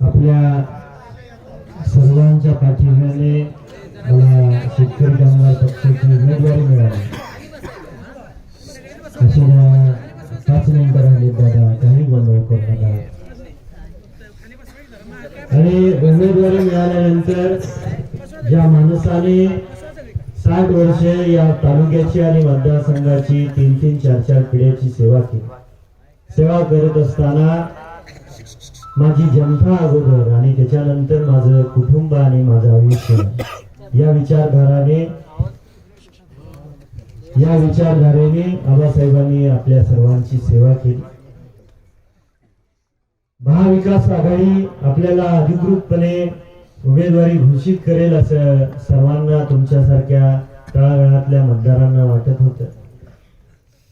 आपल्या सर्वांच्या पाठिंब्याने मला शेतकरी कामगार पक्षाची उमेदवारी मिळाली. असे मला पाच नंतर आले दादा काही गोंधळ करू नका. आणि उमेदवारी मिळाल्यानंतर ज्या माणसाने साठ वर्ष या तालुक्याची आणि मतदारसंघाची तीन तीन चार चार पिढ्याची सेवा केली. सेवा करत असताना माझी जनता अगोदर आणि त्याच्यानंतर माझं कुटुंब आणि माझं आयुष्य. या विचारधाराने या विचारधारेने आबासाहेबांनी आपल्या सर्वांची सेवा केली. महाविकास आघाडी आपल्याला अधिकृतपणे उमेदवारी घोषित करेल असं सर्वांना तुमच्यासारख्या तळागाळातल्या मतदारांना वाटत होतं.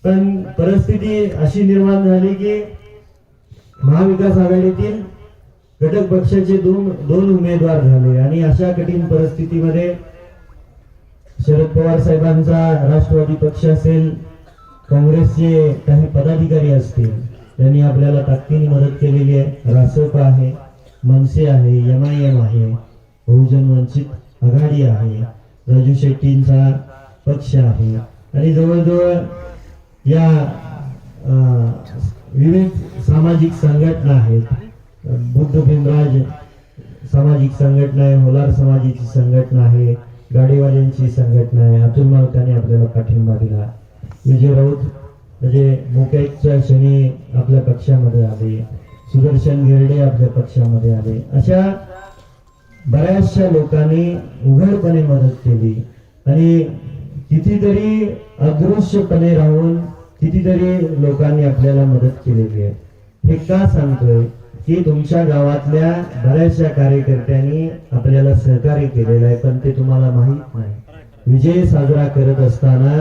पण परिस्थिती अशी निर्माण झाली की महाविकास आघाडीतील घटक पक्षाचे दोन दोन उमेदवार झाले आणि अशा कठीण परिस्थितीमध्ये शरद पवार साहेबांचा राष्ट्रवादी पक्ष असेल काँग्रेसचे काही पदाधिकारी असतील त्यांनी आपल्याला ताकदीने मदत केलेली आहे. रासप आहे मनसे आहे एम आय एम आहे बहुजन वंचित आघाडी आहे राजू शेट्टींचा पक्ष आहे. आणि जवळजवळ या अं, विविध सामाजिक संघटना आहेत. बुद्ध भीमराज सामाजिक संघटना आहे होलार समाजाची संघटना आहे गाडीवाल्यांची संघटना आहे. अतुल मालकाने आपल्याला पाठिंबा दिला. विजय राऊत म्हणजे मोक्याच्या क्षणी आपल्या पक्षामध्ये आले. सुदर्शन गिरडे आपल्या पक्षामध्ये आले. अशा बऱ्याचशा लोकांनी उघडपणे मदत केली. आणि कितीतरी अदृश्यपणे राहून कितीतरी लोकांनी आपल्याला मदत केलेली आहे. हे का सांगतोय की तुमच्या गावातल्या बऱ्याचशा कार्यकर्त्यांनी आपल्याला सहकार्य केलेलं आहे पण ते तुम्हाला माहीत नाही. विजय साजरा करत असताना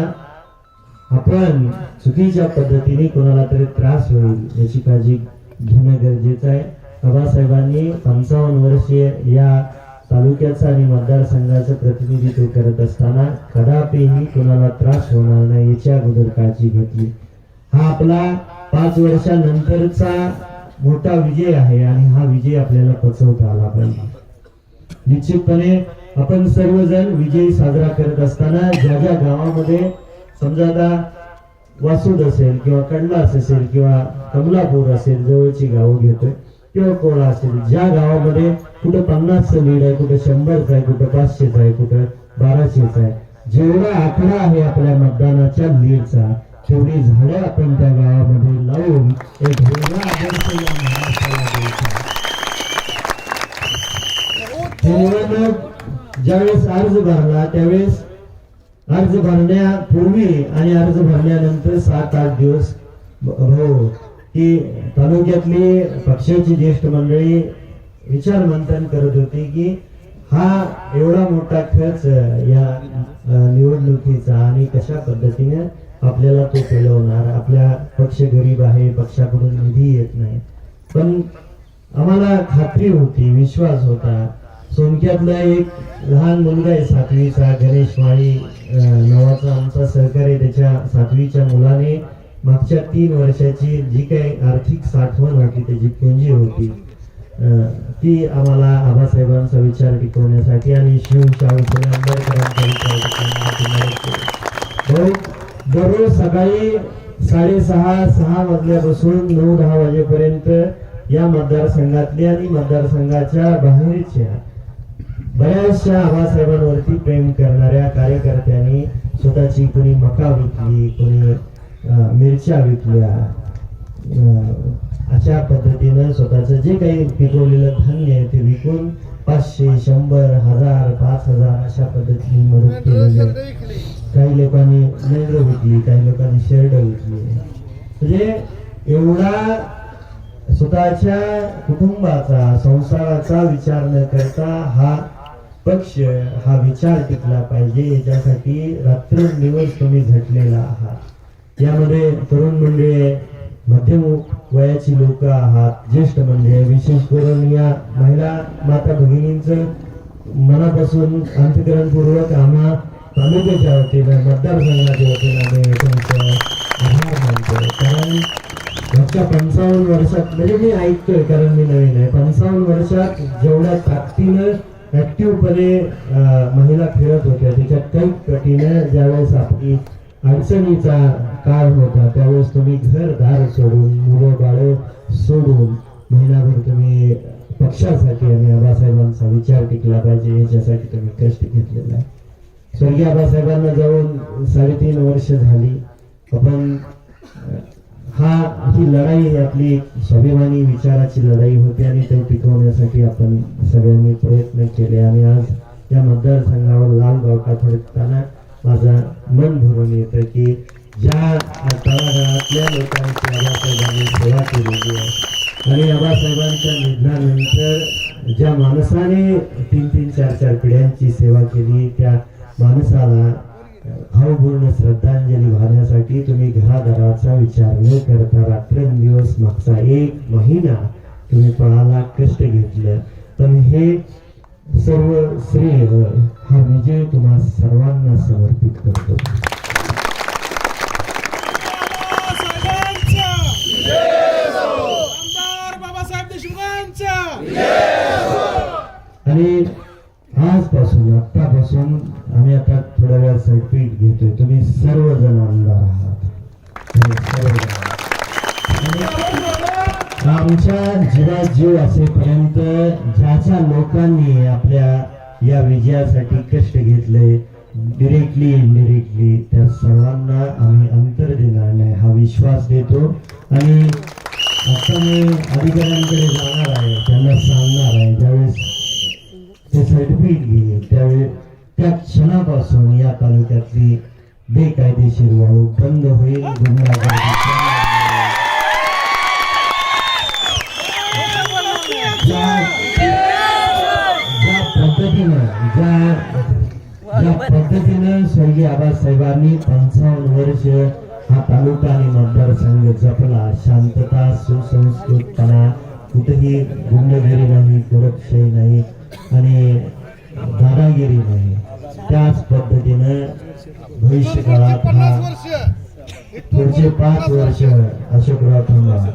आपण चुकीच्या पद्धतीने कोणाला तरी त्रास होईल याची काळजी घेणं गरजेचं आहे. बाबासाहेबांनी पंचावन्न वर्षीय या तालुक्याचं आणि मतदारसंघाचं प्रतिनिधित्व करत असताना कदापिही कोणाला त्रास होणार नाही याची अगोदर काळजी घेतली. हा आपला पाच वर्षानंतरचा मोठा विजय आहे आणि हा विजय आपल्याला पचवता आला पाहिजे. निश्चितपणे आपण सर्वजण विजय साजरा करत असताना ज्या ज्या गावामध्ये समजा आता वासूद असेल किंवा कडलास असेल किंवा कमलापूर असेल जवळची गावं घेतोय किंवा कोळा असेल ज्या गावामध्ये कुठं पन्नासचं लीड आहे कुठं शंभरचं आहे कुठं पाचशेच आहे कुठं बाराशेच आहे जेवढा आकडा आहे आपल्या मतदानाच्या लीडचा तेवढी झाडं आपण त्या गावामध्ये लावून एक वेगळा आदर्श या महाराष्ट्राला द्यायचा निवडणूक ज्यावेळेस अर्ज भरला त्यावेळेस अर्ज भरण्यापूर्वी आणि अर्ज भरल्यानंतर सात आठ दिवस हो की तालुक्यातली पक्षाची ज्येष्ठ मंडळी विचार मंथन करत होती की हा एवढा मोठा खर्च या निवडणुकीचा आणि कशा पद्धतीने आपल्याला तो पेलवणार आपल्या पक्ष गरीब आहे पक्षाकडून निधी येत नाही. पण आम्हाला खात्री होती विश्वास होता. सोनक्यातला एक लहान मुलगा आहे सातवीचा गणेश माळी नावाचा आमचा सहकारी त्याच्या सातवीच्या मुलाने मागच्या तीन वर्षाची जी काही आर्थिक साठवण होती त्याची पुंजी होती ती आम्हाला आबासाहेबांचा विचार टिकवण्यासाठी आणि शिव शाहू फुले आंबेडकरांचा विचार टिकवण्यासाठी मदत केली. दररोज सकाळी साडेसहा सहा वाजल्यापासून नऊ दहा वाजेपर्यंत या मतदारसंघातल्या आणि मतदारसंघाच्या बाहेरच्या बऱ्याचशा आबासाहेबांवरती प्रेम करणाऱ्या कार्यकर्त्यांनी स्वतःची कोणी मका विकली कोणी मिरच्या विकल्या. अशा पद्धतीनं स्वतःचं जे काही पिकवलेलं धान्य आहे ते विकून पाचशे शंभर हजार पाच हजार अशा पद्धतीने मदत केलेली आहे. काही लोकांनी नेंद्र घेतली काही लोकांनी शर्ट घेतली म्हणजे एवढा स्वतःच्या कुटुंबाचा संसाराचा विचार न करता हा पक्ष हा विचार टिकला पाहिजे याच्यासाठी रात्रंदिवस तुम्ही झटलेला आहात. यामध्ये तरुण मंडळी मध्यम वयाची लोक आहात ज्येष्ठ मंडळी आहे, विशेष करून या महिला माता भगिनींचं मनापासून अंतकरणपूर्वक आम्हा तालुक्याच्या वतीनं मतदारसंघाच्या वतीनं आम्ही तुमचं आभार मानतो कारण मागच्या पंचावन्न वर्षात म्हणजे मी ऐकतोय कारण मी नवीन आहे पंचावन्न वर्षात जेवढ्या ताकदीनं ऍक्टिव्हपणे महिला खेळत होत्या त्याच्या काही पटीनं ज्यावेळेस आपली अडचणीचा काळ होता त्यावेळेस तुम्ही घर दार सोडून मुलं बाळ सोडून महिनाभर तुम्ही पक्षासाठी आणि आबासाहेबांचा विचार टिकला पाहिजे याच्यासाठी तुम्ही कष्ट घेतलेला आहे. स्वर्गीय आबासाहेबांना जाऊन साडेतीन वर्ष झाली. आपण हा ही लढाई ही आपली स्वाभिमानी विचाराची लढाई होती आणि ते टिकवण्यासाठी आपण सगळ्यांनी प्रयत्न केले. आणि आज या मतदारसंघावर लाल बावटा फडकताना माझा मन भरून येतं की ज्या तळागाळातल्या लोकांची आबासाहेबांनी सेवा केलेली आहे आणि आबासाहेबांच्या निधनानंतर ज्या माणसाने तीन तीन चार चार पिढ्यांची सेवा केली त्या माणसाला भावपूर्ण श्रद्धांजली वाहण्यासाठी तुम्ही घरादाराचा विचार न करता रात्रंदिवस मागचा एक महिना तुम्ही पळाला कष्ट घेतलं. पण हे सर्व श्रेय हा विजय तुम्हा सर्वांना समर्पित करतो. आणि आजपासून आत्तापासून आम्ही आता थोड्या वेळा सर्टिफिकेट घेतोय. तुम्ही सर्वजण आमदार आहात. आमच्या जीवात जीव असेपर्यंत ज्याच्या लोकांनी आपल्या या विजयासाठी कष्ट घेतले डिरेक्टली इनडिरेक्टली त्या सर्वांना आम्ही अंतर देणार नाही हा विश्वास देतो. आणि आता मी अधिकाऱ्यांकडे जाणार आहे त्यांना सांगणार आहे. ज्यावेळेस सर्टिफिकेट घेईल त्यावेळी त्या क्षणापासून या तालुक्यातली बेकायदेशीर वाळू बंद होईल. ज्या पद्धतीनं ज्या ज्या पद्धतीनं स्वर्गीय आबासाहेबांनी पंचावन्न वर्ष हा तालुका आणि मतदारसंघ जपला. शांतता सुसंस्कृतपणा कुठेही गुंडगिरी नाही करपशाही नाही. आणि दादागिरी नाही त्याच पद्धतीनं भविष्य काळात पुढचे पाच वर्ष. अशोकराव थांबा.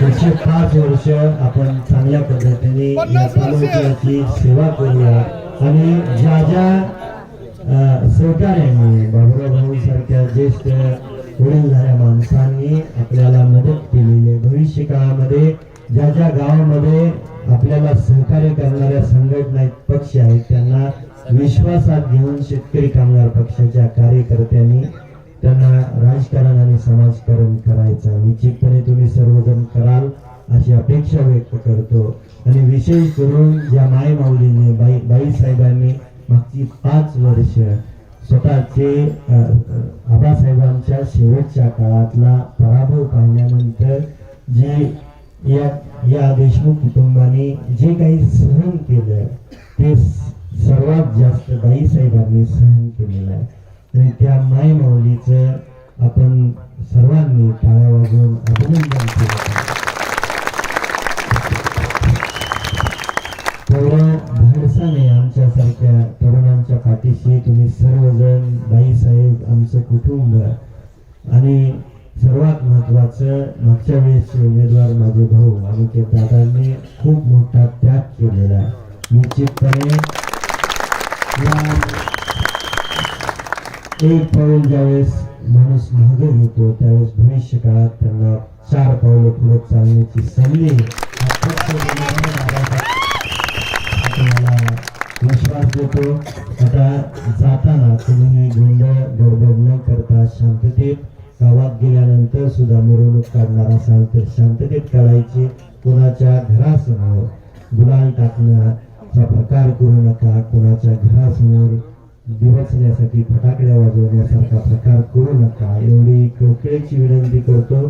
पुढचे पाच वर्ष आपण चांगल्या पद्धतीने या तालुक्याची सेवा करूया. आणि ज्या ज्या अ, सहकार्यांनी बाबुराव भाऊ सारख्या ज्येष्ठ वडीलधाऱ्या माणसांनी आपल्याला मदत केलेली आहे. भविष्य काळामध्ये ज्या ज्या गावामध्ये आपल्याला सहकार्य करणाऱ्या संघटना आहेत, पक्ष आहेत त्यांना विश्वासात घेऊन शेतकरी कामगार पक्षाच्या कार्यकर्त्यांनी त्यांना राजकारण आणि समाजकारण करायचं. निश्चितपणे तुम्ही सर्वजण कराल अशी अपेक्षा व्यक्त करतो. आणि विशेष करून ज्या माय माऊलीने बाई बाई साहेबांनी मागची पाच वर्ष स्वतःचे आबासाहेबांच्या शेवटच्या काळातला पराभव पाहिल्यानंतर जे या या देशमुख कुटुंबाने जे काही सहन केलं ते सर्वात जास्त बाई साहेबांनी सहन केलेलं आहे. आणि त्या माय माऊलीचं आपण सर्वांनी टाळ्या वाजवून अभिनंदन केलं. तेवढ्या धाडसाने आमच्यासारख्या तरुणांच्या पाठीशी तुम्ही सर्वजण बाईसाहेब आमचं कुटुंब आणि सर्वात महत्वाचं मागच्या वेळेसचे उमेदवार माझे भाऊ आणि दादांनी खूप मोठा त्याग केलेला निश्चितपणे एक पाऊल ज्यावेळेस माणूस मागे घेतो त्यावेळेस भविष्य काळात त्यांना चार पावलं पुढे चालण्याची संधी आपल्याला विश्वास देतो. आता जाताना तुम्ही गोंधळ गडबड न करता शांततेत गावात गेल्यानंतर सुद्धा मिरवणूक काढणार असाल तर शांततेत काढायची कोणाच्या घरासमोर गुलाल टाकण्याचा प्रकार करू नका कोणाच्या घरासमोर दिवसण्यासाठी फटाकड्या वाजवण्यासारखा प्रकार करू नका एवढी कळकळीची विनंती करतो.